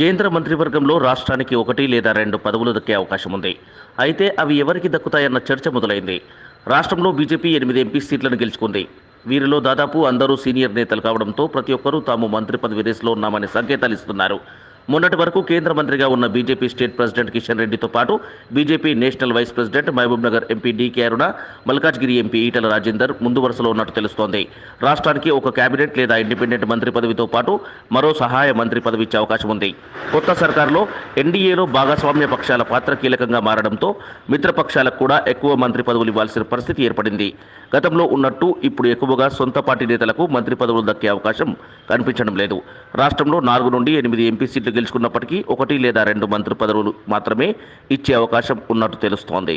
కేంద్ర మంత్రివర్గంలో రాష్ట్రానికి ఒకటి లేదా రెండు పదవులు దక్కే అవకాశం ఉంది. అయితే అవి ఎవరికి దక్కుతాయన్న చర్చ మొదలైంది. రాష్ట్రంలో బీజేపీ ఎనిమిది ఎంపీ సీట్లను గెలుచుకుంది. వీరిలో దాదాపు అందరూ సీనియర్ నేతలు కావడంతో ప్రతి ఒక్కరూ తాము మంత్రి పదవి రేసులో ఉన్నామని సంకేతాలు ఇస్తున్నారు. మొన్నటి వరకు కేంద్ర మంత్రిగా ఉన్న బీజేపీ స్టేట్ ప్రెసిడెంట్ కిషన్ రెడ్డితో పాటు BJP national vice president Mahabubnagar MP D K Aruna Malkajgiri MP Etela Rajender ముందు వరుసలో ఉన్నట్టు తెలుస్తోంది. రాష్ట్రానికి ఒక కేబినెట్ లేదా ఇండిపెండెంట్ మంత్రి పదవితో పాటు మరో సహాయ మంత్రి పదవి ఇచ్చే అవకాశం ఉంది. కొత్త సర్కార్లో ఎన్డీఏలో భాగస్వామ్య పక్షాల పాత్ర కీలకంగా మారడంతో మిత్రపక్షాలకు కూడా ఎక్కువ మంత్రి పదవులు ఇవ్వాల్సిన పరిస్థితి ఏర్పడింది. గతంలో ఉన్నట్టు ఇప్పుడు ఎక్కువగా సొంత పార్టీ నేతలకు మంత్రి పదవులు దక్కే అవకాశం కనిపించడం లేదు. రాష్ట్రంలో నాలుగు నుండి ఎనిమిది ఎంపీ సీట్లు గెలుచుకున్నప్పటికీ ఒకటి లేదా రెండు మంత్రి పదవులు మాత్రమే ఇచ్చే అవకాశం ఉన్నట్టు తెలుస్తోంది.